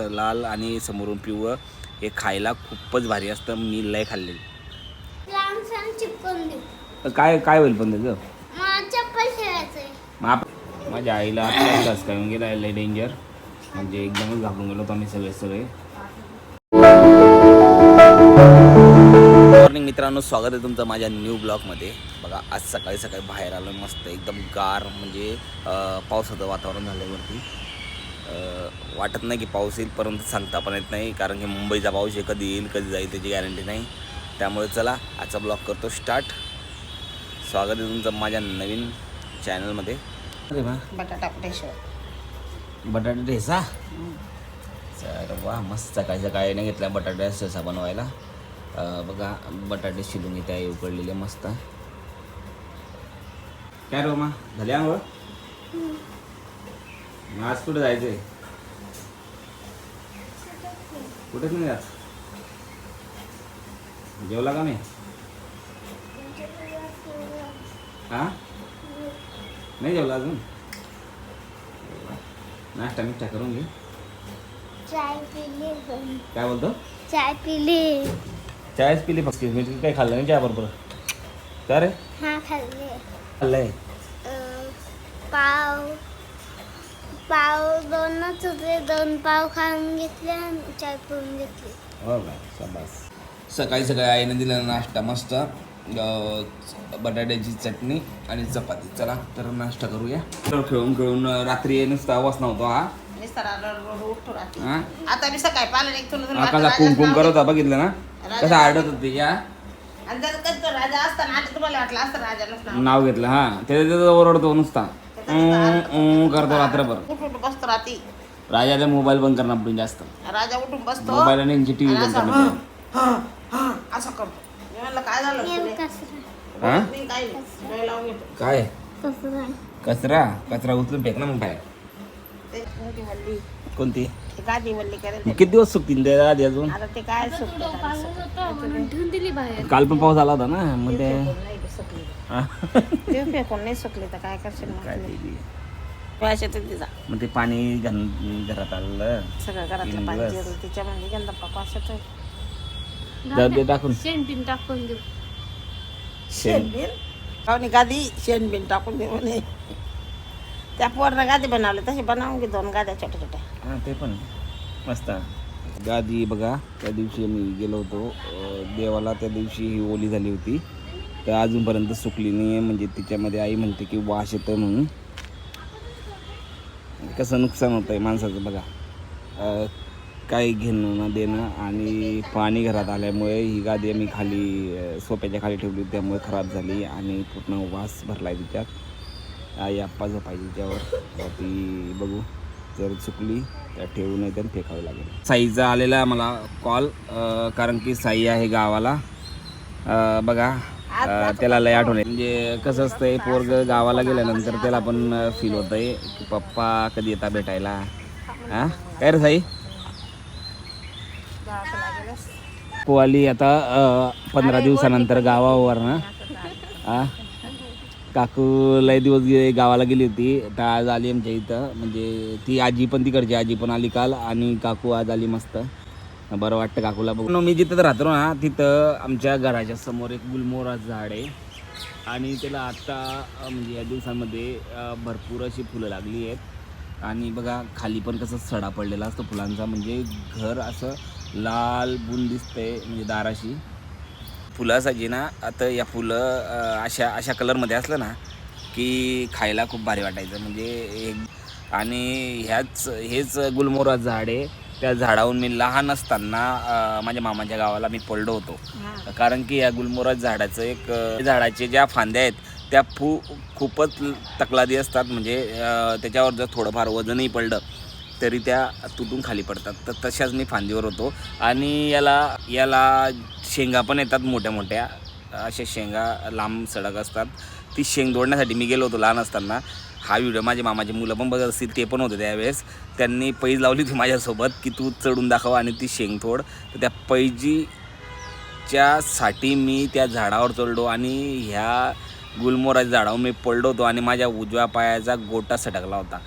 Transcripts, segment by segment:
लाल आणि समोरून पिवळं. हे खायला खूपच भारी असतं. मी लय खाल्ले लहान सहान चिपकून देऊ काय काय होईल पण त्याचं? चप्पल माझ्या आईला आत्ताच काय गेला लय डेंजर म्हणजे एकदमच घाबरून गेलो होतो आम्ही सगळे सगळे. मॉर्निंग मित्रांनो स्वागत आहे तुमचं माझ्या न्यू ब्लॉगमध्ये बघा आज सकाळी सकाळी बाहेर आलो मस्त एकदम गार म्हणजे पावसाचं वातावरण झाल्यावरती वाटत नाही की पाऊस येईल परंतु सांगता पण येत नाही कारण की मुंबईचा पाऊस हे कधी येईल कधी जाईल त्याची गॅरंटी नाही. त्यामुळे चला आजचा ब्लॉग करतो स्टार्ट स्वागत आहे तुमचं माझ्या नवीन चॅनलमध्ये अरे वा. बटाटा बटाटा ठेसा तर वा मस्त सकाळी सकाळी नाही घेतला बटाटा ठेसा बनवायला. बघा बटाटे शिलून घेते आहे उकडलेले मस्त. काय रोमा झाले आंघोळ आज कुठे जायचंय? कुठेच नाही जात. जेवला का मी हा? नाही जेवला अजून? नाश्ता मिष्टा करून घे. चाय पिली. काय बोलतो? चाय पिली. चायच पिली फक्त. मी काही खाल्लं नाही चहा बरोबर का रे? हा खाल्ले. खाल्लंय. अं, पाव. पाव दोनच होते दोन पाव खाऊन घेतले आणि चाय पिऊन घेतली. हो का? शाबास. सकाळी सकाळी आईने दिला नाश्ता मस्त. अं, बटाट्याची चटणी आणि चपाती. चला तर नाश्ता करूया. तर खेळून खेळून रात्री नुसता आवाज नव्हतो हा. उठतो हा? आता मी सकाळी वाटलं कुम कुम राजाच करत होता बघितलं ना? राजा- कसं आडत होते या नाव- आणि त्यात कधी तो राजा असताना आता तुम्हाला वाटलं असतं राजालाच नाव? नाव घेतलं हा. त्याच्या त्याचा ओरडतो नुसता. करतो रात्रभर. उठून बसतो रात्री. राजाचा मोबाईल बंद करणार आपण जास्त. राजा उठून बसतो. मोबाईल आणि यांची टीव्ही आणि बंद करणार हं, हं, असं करतो. मी म्हणलं काय झालं तुले? हा? मी काय नाही. डोळे लावून घेतो. काय? कसरा कचरा कचरा उचलून फेक ना मग बाहेर. ते मोठी वल्ली? कोणती? ते गादी वल्ली करेल. मग किती दिवस सुकतील त्या आधी अजून? आता ते काय सुकतं? ठेवून दिली बाहेर. काल पण पाऊस आला होता ना मग ते नाही? ते फेकून नाही सुकली तर काय करशील काय मग ते बी. पैसे ते तिचा मग ते पाणी घन- घरात आलं सगळं घरातलं पाणी दिवस. जिरलं तिच्या म्हणजे गंदा पापा असं जाऊ दे टाकून शेंटीन टाकून देऊ शेण शेणबिन कावनी गादी शेणबिन टाकून दे म्हणे त्या पोरनं गादी बनवली तशी बनवून घे दोन गाद्या छोट्या छोट्या हा ते पण मस्त गादी बघा त्या दिवशी मी गेलो होतो अं, देवाला त्या दिवशी ही ओली झाली होती तर अजूनपर्यंत सुकली नाही आहे म्हणजे तिच्यामध्ये आई म्हणते की वास येतं म्हणून. कसं नुकसान होतं आहे माणसाचं बघा. काही घेणं ना देणं आणि पाणी घरात आल्यामुळे ही गादी आम्ही खाली सोप्याच्या खाली ठेवली. त्यामुळे खराब झाली आणि पूर्ण वास भरला आहे तिच्यात. आई आप्पा झोपायची तिच्यावर. ती बघू जर चुकली तर ठेवू नाही तर फेकावी लागेल. साईचा आलेला मला कॉल कारण की साई आहे गावाला. बघा त्याला लय आठवण म्हणजे कसं असतंय पोरग गावाला गेल्यानंतर त्याला पण फील होतं आहे की पप्पा कधी येता भेटायला? हां? काय रे साई? पोवाली आता अं, पंधरा दिवसानंतर गावावर ना. हां? काकू लय दिवस गे गावाला गेली होती. तर आज आली आमच्या इथं. म्हणजे ती आजी पण तिकडची आजी पण आली काल आणि काकू आज आली मस्त. बरं वाटतं काकूला बघून. मी जिथं राहतो ना तिथं आमच्या घराच्या समोर एक गुलमोहरा झाड आहे. आणि त्याला आत्ता म्हणजे या दिवसांमध्ये भरपूर अशी फुलं लागली आहेत. आणि बघा खाली पण कसं सडा पडलेला असतो फुलांचा. म्हणजे घर असं लाल बुन दिसतंय म्हणजे दाराशी. फुलं असायची ना आता या फुलं अशा अशा कलरमध्ये असलं ना की खायला खूप भारी वाटायचं. म्हणजे एक आणि ह्याच हेच गुलमोरा झाड आहे. त्या झाडावरून मी लहान असताना माझ्या मामाच्या गावाला मी पडलो होतो. कारण की या गुलमोहरा झाडाचं एक झाडाचे ज्या फांद्या आहेत त्या फू खूपच तकलादी असतात. म्हणजे त्याच्यावर जर थोडंफार वजनही पडलं तरी त्या तुटून खाली पडतात. तर तशाच मी फांदीवर होतो. आणि याला याला शेंगा पण येतात मोठ्या मोठ्या. अशा शेंगा लांब सडक असतात. ती शेंग दोडण्यासाठी मी गेलो होतो लहान असताना. हा व्हिडिओ माझे मामाचे मुलं पण बघत असतील ते पण होते त्यावेळेस. त्यांनी पैज लावली होती माझ्यासोबत की तू चढून दाखव आणि ती शेंग थोड तर त्या पैजीच्यासाठी मी त्या झाडावर चढलो आणि ह्या गुलमोराच्या झाडावर मी पडलो होतो आणि माझ्या उजव्या पायाचा गोटा सटकला होता.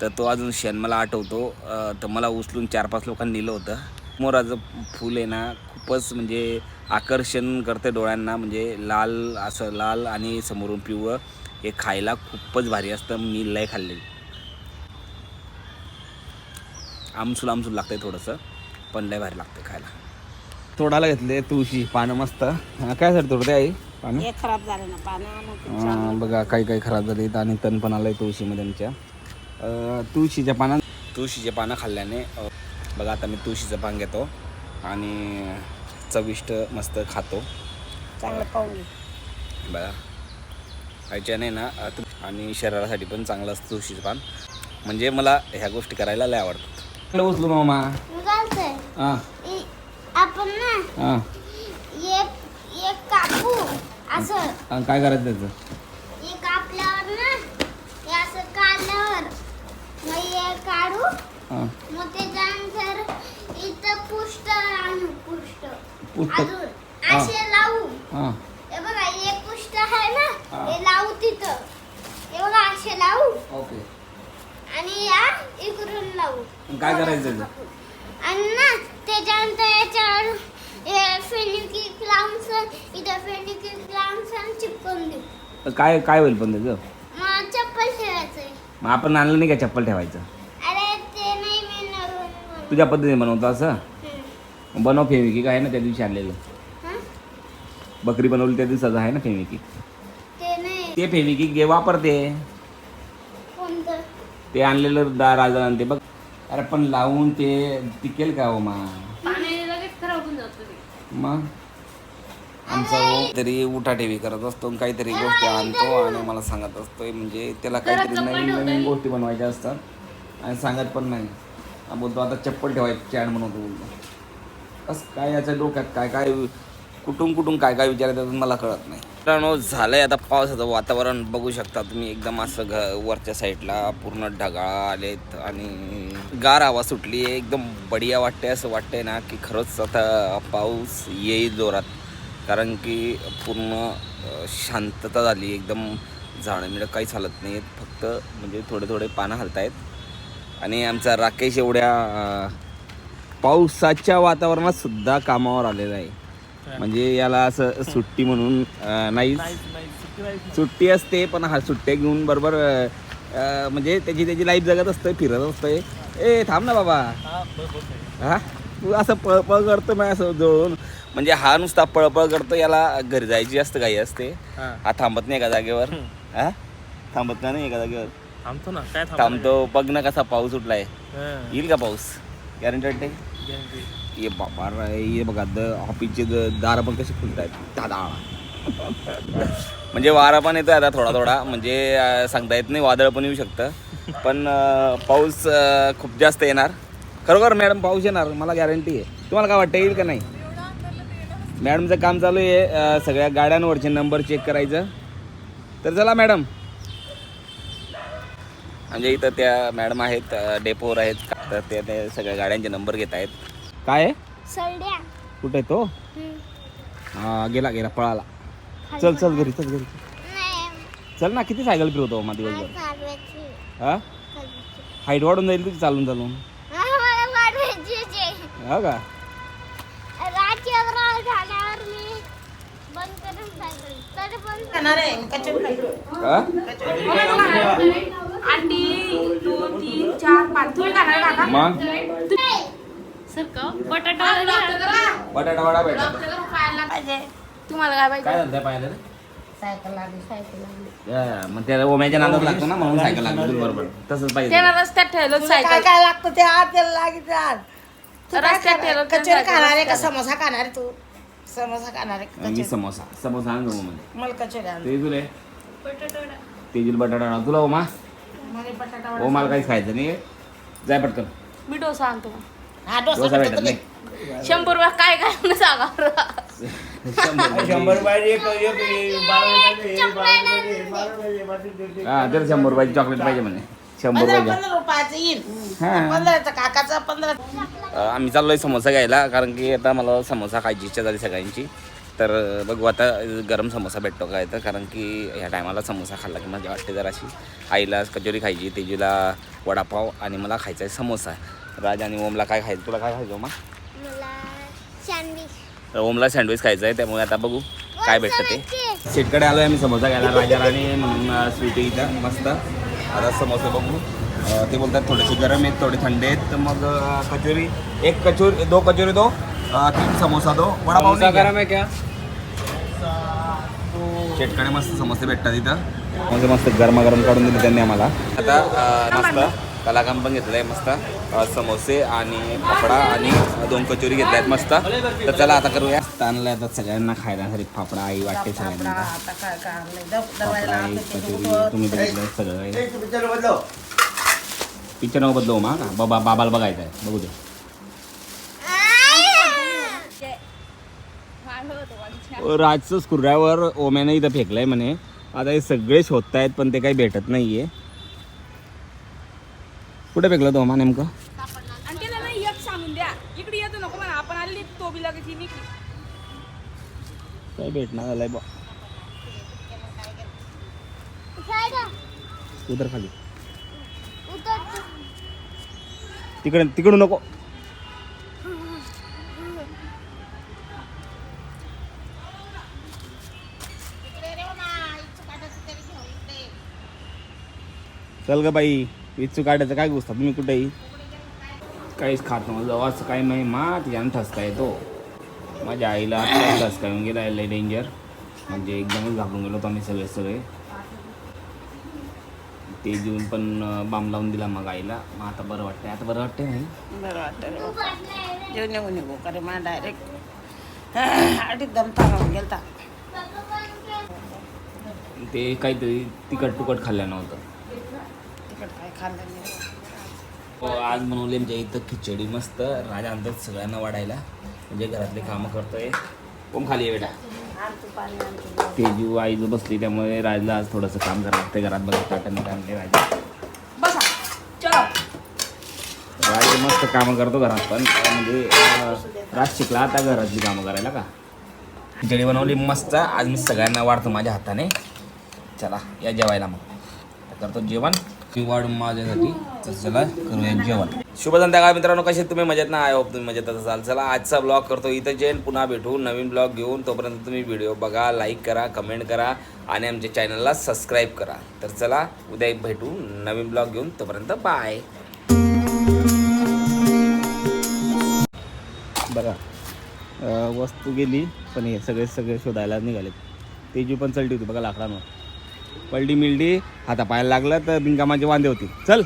तर तो अजून क्षण मला आठवतो. तर मला उचलून चार पाच लोकांनी नेलं होतं. मोराचं फुल आहे ना खूपच म्हणजे आकर्षण करते डोळ्यांना. म्हणजे लाल असं लाल आणि समोरून पिवळं हे खायला खूपच भारी असतं. मी लय खाल्ले आमसूल आमसूल लागतंय थोडंसं पण लय भारी लागतं खायला. तोडायला घेतले तुळशी पानं मस्त. हा, काय सर तोडते आई? पानं? हे खराब झालं ना पानं हा, बघा काही काही खराब झालीत आणि तण पण आलंय तुळशीमध्ये आमच्या. अं, तुळशीच्या पानं तुळशीचे पानं खाल्ल्याने बघा आता मी तुळशीचं पान घेतो. आणि चविष्ट मस्त खातो. चांगलं पाहून घे. बघा. ह्याच्याने ना आणि शरीरासाठी पण चांगलं असतं तुळशीचं पान. म्हणजे मला ह्या गोष्टी करायला लय आवडतात. उचलू मामा? हां. आपण ना हां. एक एक कापू असं. काय करायचं त्याचं? कापल्यावर ना हे असं काढल्यावर मग हे काढू. हां. मग इथं पुष्ट आणू पुष्ट. अजून हा. असे लावू. हां. हे बघा हे आहे ना हा. हे लावू तिथं. हे बघा असे लावू. ओके. आणि या इकडून लावू. काय करायचं त्याचं? आणि ना त्याच्यानंतर याच्यावर हे लावून इथं फेनिकिक लावून चिपकून देऊ. तर काय काय होईल पण त्याचं? मग चप्पल ठेवायचंय मग आपण आणलं नाही का चप्पल ठेवायचं? अरे ते नाही मी तुझ्या पद्धतीने बनवतो असं? बनव फेमिकी काय आहे ना त्या दिवशी आणलेलं? बकरी बनवली त्या दिवसाचं आहे ना फेमिकी ते नाही. ते फेमिकी गे वापरते कोणतं? ते आणलेलं दा राजा ते बघ. अरे पण लावून ते टिकेल का हो मा? मग आमचा भाऊ तरी उठाठेवी करत असतो आणि काहीतरी गोष्टी आणतो आणि मला सांगत असतोय. म्हणजे त्याला काहीतरी नवीन नवीन गोष्टी बनवायच्या असतात. आणि सांगत पण नाही. हा बोलतो आता चप्पल ठेवायची चॅन बनवतो बोलतो. बस काय याच्या डोक्यात काय काय कुठून कुठून काय काय विचार येतात मला कळत नाही. मित्रांनो झालंय आता पावसाचं वातावरण. बघू शकता तुम्ही एकदम असं घ वरच्या साईडला पूर्ण ढगाळ आलेत आणि गार हवा सुटली आहे. एकदम बढिया वाटते असं वाटतंय ना की खरंच आता पाऊस येईल जोरात. कारण की पूर्ण शांतता झाली एकदम झाडं मिळं काहीच हलत नाही आहेत फक्त म्हणजे थोडे थोडे पानं हलत आहेत आणि आमचा राकेश एवढ्या पावसाच्या वातावरणात सुद्धा कामावर आलेला आहे. म्हणजे याला असं सुट्टी म्हणून नाही सुट्टी असते पण हा सुट्ट्या घेऊन बरोबर म्हणजे त्याची त्याची लाईफ जगत असतोय फिरत असतोय. ए थांब ना बाबा. हा तू असं पळपळ करतो मग असं जवळून म्हणजे हा नुसता पळपळ करतो याला घरी जायची जास्त घाई असते. हा. थांबत नाही एका जागेवर. हा? थांबत नाही एका जागेवर? थांबतो ना काय थांबतो थांबतो बघ ना कसा पाऊस उठलाय. येईल का पाऊस? गॅरंटी वाटते ये बाबा ये बघा द ऑफिसचे द- दारं पण कसे खुलत आहेत. दादा. म्हणजे वारा पण येतो आता थोडा थोडा. म्हणजे सांगता येत नाही वादळ पण येऊ शकतं. पण पाऊस खूप जास्त येणार. खरोखर मॅडम पाऊस येणार. मला गॅरंटी आहे. तुम्हाला काय वाटतं येईल का नाही? मॅडमचं काम चालू आहे. सगळ्या गाड्यांवरचे नंबर चेक करायचं. तर चला मॅडम. म्हणजे इथं त्या मॅडम आहेत डेपोवर आहेत तर त्या त्या सगळ्या गाड्यांचे नंबर घेत आहेत. काय आहे? कुठे आहे तो हा गेला गेला पळाला. चल चल घरी चल घरी. नाही. चल ना किती सायकल फिरवतो मग दिवसभर? हा? हाईट वाढून जाईल तुझी चालून चालून. होती. हा का? मी. हा? अंडी दोन तीन चार पाच. तुम्ही खाणार काका मग? बटाटा बटाटा वडा पाहिजे. तुम्हाला काय पाहिजे? झालं पाहिलं? सायकल लागली सायकल लागली. या, मग त्याला ओम्याच्या नादात लागतो ना म्हणून सायकल लागली. तुला बरोबर. तसंच पाहिजे. त्याला रस्त्यात ठेवलं तुला काय सायकल. काय लागतं ते आत त्याला लागेल आत. तू काय रस्त्यात खाणार? ठेवलं तर कचोरी खाणार आहे का. समोसा खाणार आहे तू? समोसा खाणार आहे का? मी कचोरी? समोसा. समोसा आण गं मध्ये मला कचोरी आण. ते तुले तेजूल बटाटा. तुला ओमा? ओ मला काहीच खायचं नाही जाय पटकन. मी डोसा आणतो हा डोसा डोसा भेटत नाही. शंभर रुपये काय काय म्हणून सांगा बरं. शंभर हा तर शंभर रुपयाची चॉकलेट पाहिजे म्हणे. शंभर पंधरा रुपयाचं येईल. हा. पंधराचा काकाचा पंधरा अ, आम्ही चाललोय समोसा घ्यायला कारण की आता मला समोसा खायची इच्छा झाली सगळ्यांची. तर बघू आता गरम समोसा भेटतो का तर कारण की ह्या टायमाला समोसा खाल्ला की मजा वाटते जराशी. आईला कचोरी खायची तेजूला वडापाव आणि मला खायचा आहे समोसा. राज आणि ओमला काय खायचं? तुला काय खायचं ओमा? मला सँडविच तर ओमला सँडविच खायचं आहे त्यामुळे आता बघू काय भेटतं ते. सीटकडे आलो आहे आम्ही समोसा घ्यायला राजा राणी स्वीटी इथं मस्त. आता समोसे बघू. ते बोलतात थोडेसे गरम आहेत थोडे थंडे आहेत तर मग कचोरी एक कचोरी दो कचोरी दो. तीन समोसा दो वडापाव नाही घ्या. है क्या? शेटकडे मस्त समोसे भेटतात इथं। म्हणजे मस्त गरमागरम काढून दिले त्यांनी आम्हाला. आता अं, मस्त कलाकंद पण घेतलं आहे मस्त. अं, समोसे आणि फाफडा आणि दोन कचोरी घेतल्या आहेत मस्त. तर चला आता करूया. आणलं आता सगळ्यांना खायला फाफडा आई वाटते सगळ्यांना. आता काय काय आणलंय दब- फाफडा दबायला आई आपलं ते कचोरी. तुम्ही बघितलं सगळं. पिक्चर बदलू मा का बाबा बाबाला बघायचं आहे बघू दे. राजचं स्क्रूड्रायव्हर ओम्याने इथं फेकलंय म्हणे. आता हे सगळे शोधतायत पण ते काही भेटत नाहीये. कुठे फेकलं तो ओमा नेमकं? नाही काय भेटणार झालंय बा. उतर खाली. तिकडे तिकडून नको. चल ग बाई विचू काढायचं काय गोष्ट तुम्ही कुठेही? काहीच खात नव्हतं जवळच काही नाही मा तिच्यानं ठसका येतो. माझ्या आईला ठसका येऊन गेला लय डेंजर म्हणजे एकदमच घाबरून गेलो होतो आम्ही सगळे सगळे. ते देऊन पण बाम लावून दिला मग आईला. मग आता बरं वाटतंय. आता बरं वाटतंय नाही? बरं वाटतं बाबा. निघू करे मा डायरेक्ट आधी दम ताणून गेलता. ते काहीतरी तिखट तुकट खाल्लं नव्हतं तिकड काय खाल्लं नाही हो, आज बनवली आमच्या इथं खिचडी मस्त राजा आणतात सगळ्यांना वाढायला. म्हणजे घरातले कामं करतोय. कोण खाली आहे बेटा? तेजू आई जो बसली त्यामुळे राजला आज थोडंसं काम करावं लागतं घरात बघा ताटाने आणले राजा बसा. चलो. राज मस्त कामं करतो घरात पण. म्हणजे राज शिकला आता घरातली कामं करायला का? खिचडी बनवली मस्त. आज मी सगळ्यांना वाढतो माझ्या हाताने. चला या जेवायला मग. करतो जेवण. ती वाढून माझ्यासाठी. तर चला करूया जेवण. शुभ संध्याकाळ मित्रांनो कसे तुम्ही? मजेत ना? आय होप तुम्ही मजेत असाल. चला आजचा ब्लॉग करतो. इथं जेन पुन्हा भेटू. नवीन ब्लॉग घेऊन तोपर्यंत तुम्ही व्हिडिओ बघा लाईक करा कमेंट करा आणि आमच्या चॅनलला सबस्क्राईब करा. तर चला उद्या भेटू. नवीन ब्लॉग घेऊन तोपर्यंत बाय बघा वस्तू गेली पण हे सगळे सगळे शोधायला निघाले तेजी पण चलटी होती बघा लाकडांवर. पलटी मिलटी हातापायाला लागलं तर बिनकामाचे वांदे होती चल.